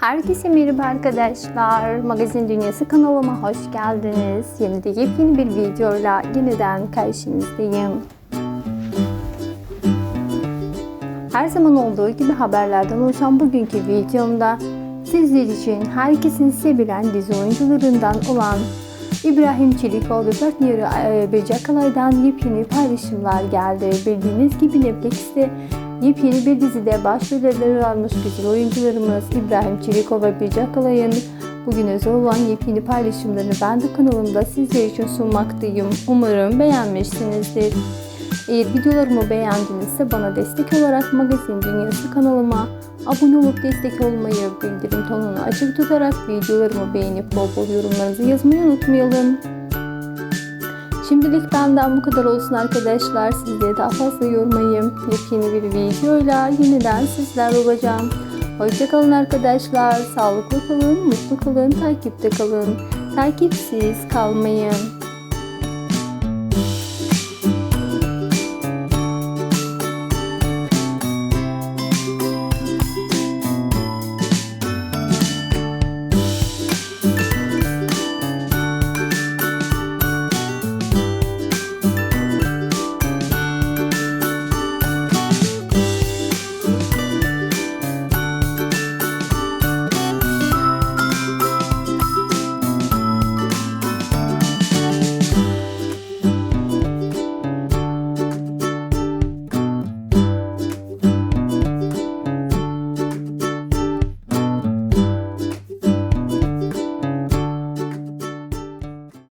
Herkese merhaba arkadaşlar. Magazin Dünyası kanalıma hoş geldiniz. Yeni de yepyeni bir videoyla yeniden karşınızdayım. Her zaman olduğu gibi haberlerden oluşan bugünkü videomda sizler için herkesin sevilen dizi oyuncularından olan İbrahim Çelikoğlu ve partneri e, Böcek Alay'dan yepyeni paylaşımlar geldi. Bildiğiniz gibi Netflix'te yepyeni bir dizide başrolleri almış güzel oyuncularımız İbrahim Çelikov ve Böcek Alay'ın bugün özel olan yepyeni paylaşımlarını ben de kanalımda sizler için sunmaktayım. Umarım beğenmişsinizdir. Eğer videolarımı beğendinizse bana destek olarak Magazin Dünyası kanalıma abone olup destek olmayı, bildirim tonunu açık tutarak videolarımı beğenip bol bol yorumlarınızı yazmayı unutmayalım. Şimdilik benden bu kadar olsun arkadaşlar. Sizleri daha fazla yormayayım. Yepyeni bir videoyla yeniden sizler olacağım. Hoşçakalın arkadaşlar. Sağlıklı kalın, mutlu kalın, takipte kalın. Takipsiz kalmayın.